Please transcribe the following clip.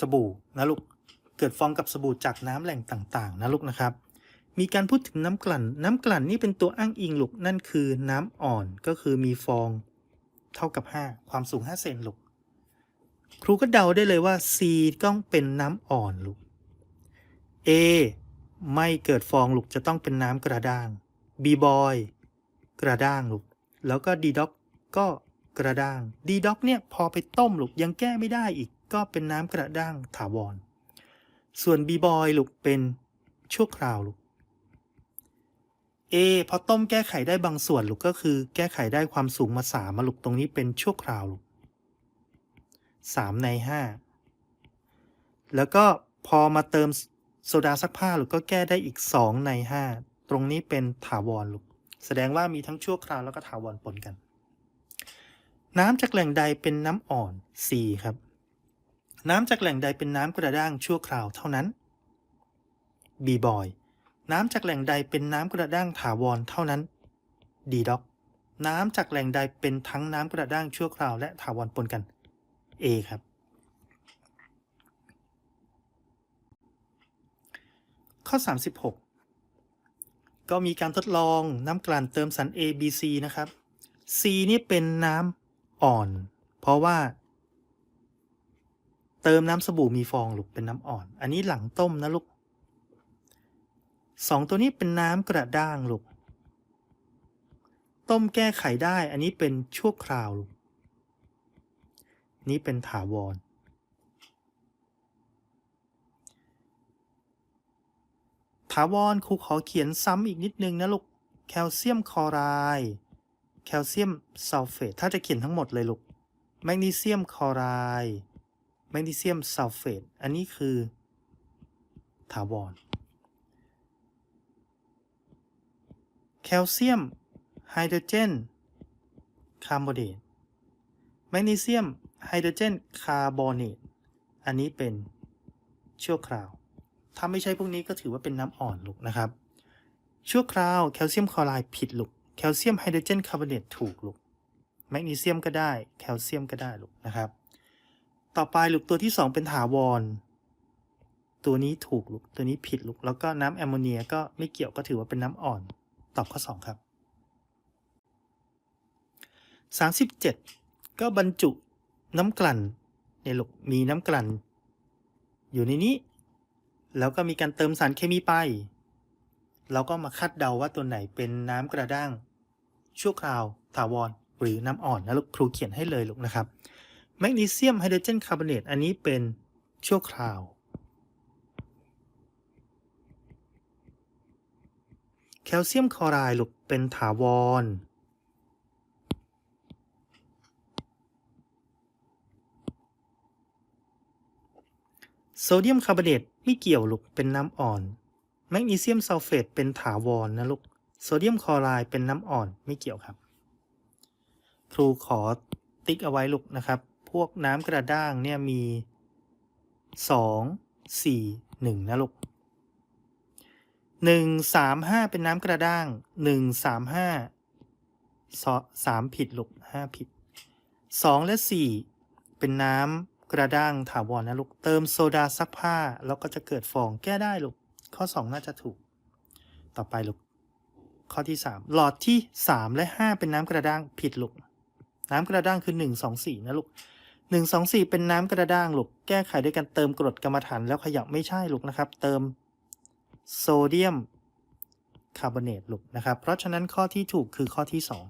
สบู่นะลูกเกิดฟองกับสบู่จากน้ำแหล่งต่างๆ นะลูกนะครับ มีการพูดถึงน้ำกลั่น น้ำกลั่นนี่เป็นตัวอ้างอิงลูกนั่นคือน้ำอ่อนก็คือมีฟองเท่ากับ 5 ความสูง 5 เซนลูกครูก็เดาได้เลยว่า C ต้องเป็นน้ำอ่อนลูก A ไม่เกิดฟองลูกจะต้องเป็นน้ำกระด้าง B boy กระด้างลูก แล้วก็ D dog ก็กระด้าง D dog เนี่ยพอไปต้มลูกยังแก้ไม่ได้อีก ก็เป็นน้ำกระด้างถาวร ส่วน B boy ลูกเป็นชั่วคราวลูก A พอต้มแก้ไขได้บางส่วนลูกก็คือ แก้ไขได้ความสูงมาสามมาลูกตรงนี้เป็นชั่วคราวลูกสามในห้าแล้วก็พอมาเติมโซดาซักผ้าลูกก็แก้ได้อีกสองในห้าตรงนี้เป็นถาวรลูกแสดงว่ามีทั้งชั่วคราวแล้วก็ถาวรปนกัน น้ำจากแหล่งใดเป็นน้ำอ่อน C ครับ น้ำจากแหล่งใดเป็นน้ำกระด้างชั่วคราวเท่านั้น B boy น้ำจากแหล่งใดเป็นน้ำกระด้างถาวรเท่านั้น D dog น้ำจากแหล่งใดเป็นทั้งน้ำกระด้างชั่วคราวและถาวรปนกัน A ครับ ข้อ 36 ก็มีการทดลองน้ำกลั่นเติมสาร A B C นะครับ C นี่เป็นน้ำอ่อน เพราะว่า ติมน้ำสบู่มีฟองลูกเป็นน้ำอ่อน อันนี้หลังต้มนะลูกสองตัวนี้เป็นน้ำกระด้างลูก ต้มแก้ไขได้ อันนี้เป็นชั่วคราวลูก นี่เป็นถาวร ถาวรครูขอเขียนซ้ำอีกนิดนึงนะลูก แคลเซียมคลอไรด์แคลเซียมซัลเฟต ถ้าจะเขียนทั้งหมดเลยลูก แมกนีเซียมคลอไรด์ แมกนีเซียมซัลเฟต อันนี้คือ ถาวร แคลเซียมไฮโดรเจน คาร์บอเนต แมกนีเซียมไฮโดรเจน คาร์บอเนต อันนี้เป็นชั่วคราว ถ้าไม่ใช่พวกนี้ก็ถือว่าเป็นน้ำอ่อนลูกนะครับ ชั่วคราวแคลเซียมคลอไรด์ผิดลูก แคลเซียมไฮโดรเจนคาร์บอเนตถูกลูก แมกนีเซียมก็ได้ แคลเซียมก็ได้ลูกนะครับ ต่อไปลูกตัวที่ 2 เป็นถาวร ตัวนี้ถูกลูกตัวนี้ผิดลูกแล้วก็น้ำแอมโมเนียก็ไม่เกี่ยวก็ถือว่าเป็นน้ำอ่อน ตอบข้อ 2 ครับ 37 ก็บรรจุน้ำกลั่นเนี่ยลูกมีน้ำกลั่น อยู่ในนี้ แล้วก็มีการเติมสารเคมีไป เราก็มาคาดเดาว่าตัวไหนเป็นน้ำกระด้างชั่วคราวถาวรหรือน้ำอ่อนนะลูกครูเขียนให้เลยลูกนะครับ แมกนีเซียมไฮโดรเจนคาร์บอเนตอันนี้เป็นชั่วคราว แคลเซียมคลอไรด์ลูกเป็นถาวร โซเดียมคาร์บอเนตไม่เกี่ยวลูกเป็นน้ำอ่อน แมกนีเซียมซัลเฟตเป็นถาวรนะลูก โซเดียมคลอไรด์เป็นน้ำอ่อนไม่เกี่ยวครับ ครูขอติ๊กเอาไว้ลูกนะครับ พวกน้ำกระด้างเนี่ยมี 2 4 1 นะลูกหนึ่งสามห้าเป็นน้ำกระด้างหนึ่งสามห้าสามผิดลูกห้าผิดสองและสี่เป็นน้ำกระด้างถาวรนะลูก เติมโซดาซักผ้า แล้วก็จะเกิดฟองแก้ได้ลูก ข้อสองน่าจะถูก ต่อไปลูก ข้อที่สามหลอดที่สามและห้าเป็นน้ำกระด้างผิดลูกน้ำกระด้างคือหนึ่งสองสี่นะลูก หนึ่งสองสี่เป็นน้ำกระด้างลูกแก้ไขด้วยการเติมกรดกรรมฐานแล้วขยับไม่ใช่ลูกนะครับ เติมโซเดียมคาร์บอเนตลูกนะครับ เพราะฉะนั้นข้อที่ถูกคือข้อที่สอง